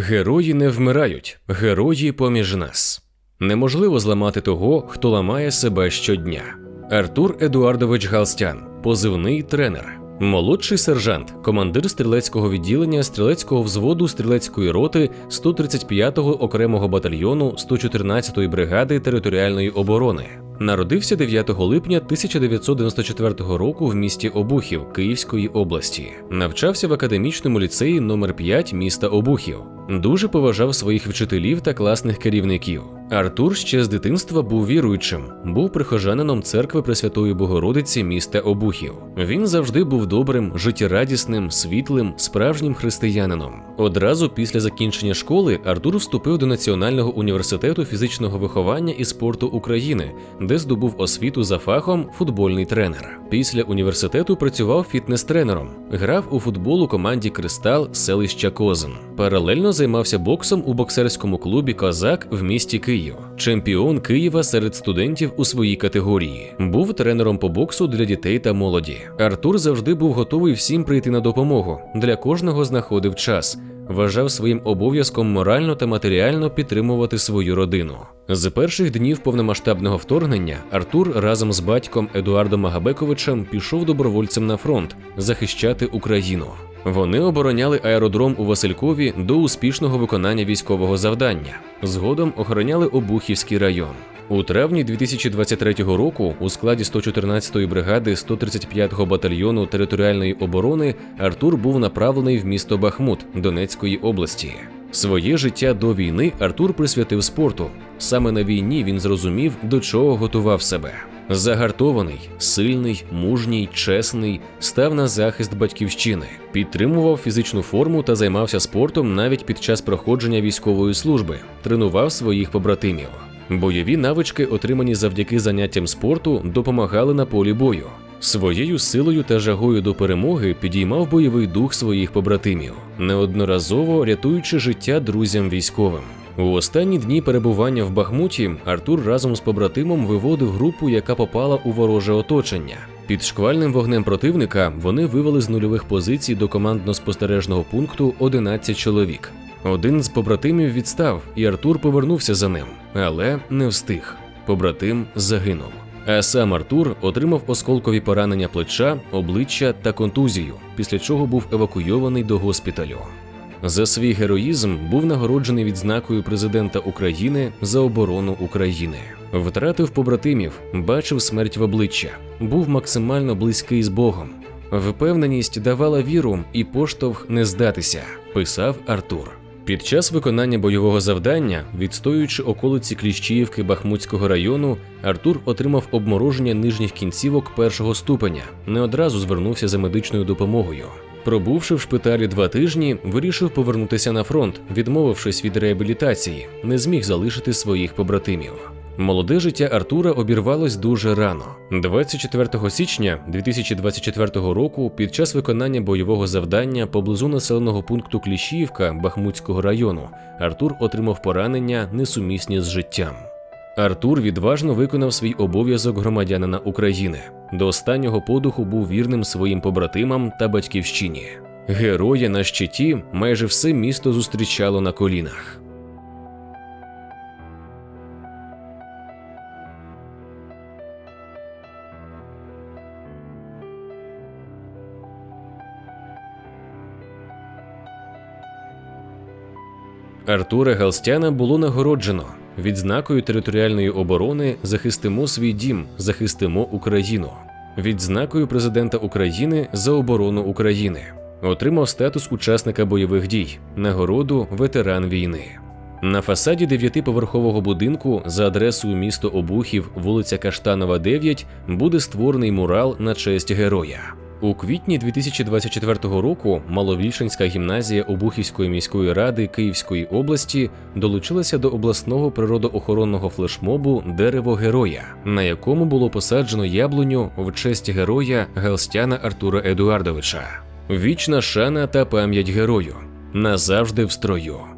Герої не вмирають, герої поміж нас. Неможливо зламати того, хто ламає себе щодня. Артур Едуардович Галстян, позивний тренер, молодший сержант, командир стрілецького відділення стрілецького взводу стрілецької роти 135-го окремого батальйону 114-ї бригади територіальної оборони. Народився 9 липня 1994 року в місті Обухів Київської області. Навчався в академічному ліцеї номер 5 міста Обухів. Дуже поважав своїх вчителів та класних керівників. Артур ще з дитинства був віруючим, був прихожанином церкви Пресвятої Богородиці міста Обухів. Він завжди був добрим, життєрадісним, світлим, справжнім християнином. Одразу після закінчення школи Артур вступив до Національного університету фізичного виховання і спорту України, де здобув освіту за фахом футбольний тренер. Після університету працював фітнес-тренером, грав у футбол у команді Кристал селища Козин. Паралельно займався боксом у боксерському клубі Козак в місті Київ, чемпіон Києва серед студентів у своїй категорії. Був тренером по боксу для дітей та молоді. Артур завжди був готовий всім прийти на допомогу. Для кожного знаходив час. Вважав своїм обов'язком морально та матеріально підтримувати свою родину. З перших днів повномасштабного вторгнення Артур разом з батьком Едуардом Магабековичем пішов добровольцем на фронт захищати Україну. Вони обороняли аеродром у Василькові до успішного виконання військового завдання. Згодом охороняли Обухівський район. У травні 2023 року у складі 114-ї бригади 135-го батальйону територіальної оборони Артур був направлений в місто Бахмут Донецької області. Своє життя до війни Артур присвятив спорту. Саме на війні він зрозумів, до чого готував себе. Загартований, сильний, мужній, чесний, став на захист батьківщини, підтримував фізичну форму та займався спортом навіть під час проходження військової служби, тренував своїх побратимів. Бойові навички, отримані завдяки заняттям спорту, допомагали на полі бою. Своєю силою та жагою до перемоги підіймав бойовий дух своїх побратимів, неодноразово рятуючи життя друзям військовим. У останні дні перебування в Бахмуті Артур разом з побратимом виводив групу, яка попала у вороже оточення. Під шквальним вогнем противника вони вивели з нульових позицій до командно-спостережного пункту 11 чоловік. Один з побратимів відстав, і Артур повернувся за ним, але не встиг. Побратим загинув. А сам Артур отримав осколкові поранення плеча, обличчя та контузію, після чого був евакуйований до госпіталю. За свій героїзм був нагороджений відзнакою президента України за оборону України. Втратив побратимів, бачив смерть в обличчя, був максимально близький з Богом. Впевненість давала віру і поштовх не здатися, писав Артур. Під час виконання бойового завдання, відстоюючи околиці Кліщіївки Бахмутського району, Артур отримав обмороження нижніх кінцівок першого ступеня, не одразу звернувся за медичною допомогою. Пробувши в шпиталі два тижні, вирішив повернутися на фронт, відмовившись від реабілітації, не зміг залишити своїх побратимів. Молоде життя Артура обірвалось дуже рано. 24 січня 2024 року, під час виконання бойового завдання поблизу населеного пункту Кліщіївка Бахмутського району, Артур отримав поранення, несумісні з життям. Артур відважно виконав свій обов'язок громадянина України. До останнього подуху був вірним своїм побратимам та батьківщині. Героя на щиті майже все місто зустрічало на колінах. Артура Галстяна було нагороджено відзнакою територіальної оборони Захистимо свій дім, захистимо Україну, відзнакою президента України за оборону України. Отримав статус учасника бойових дій, нагороду ветеран війни. На фасаді дев'ятиповерхового будинку за адресою місто Обухів, вулиця Каштанова, 9, буде створений мурал на честь героя. У квітні 2024 року Маловільшинська гімназія Обухівської міської ради Київської області долучилася до обласного природоохоронного флешмобу Дерево героя, на якому було посаджено яблуню в честь героя Галстяна Артура Едуардовича. Вічна шана та пам'ять герою назавжди в строю.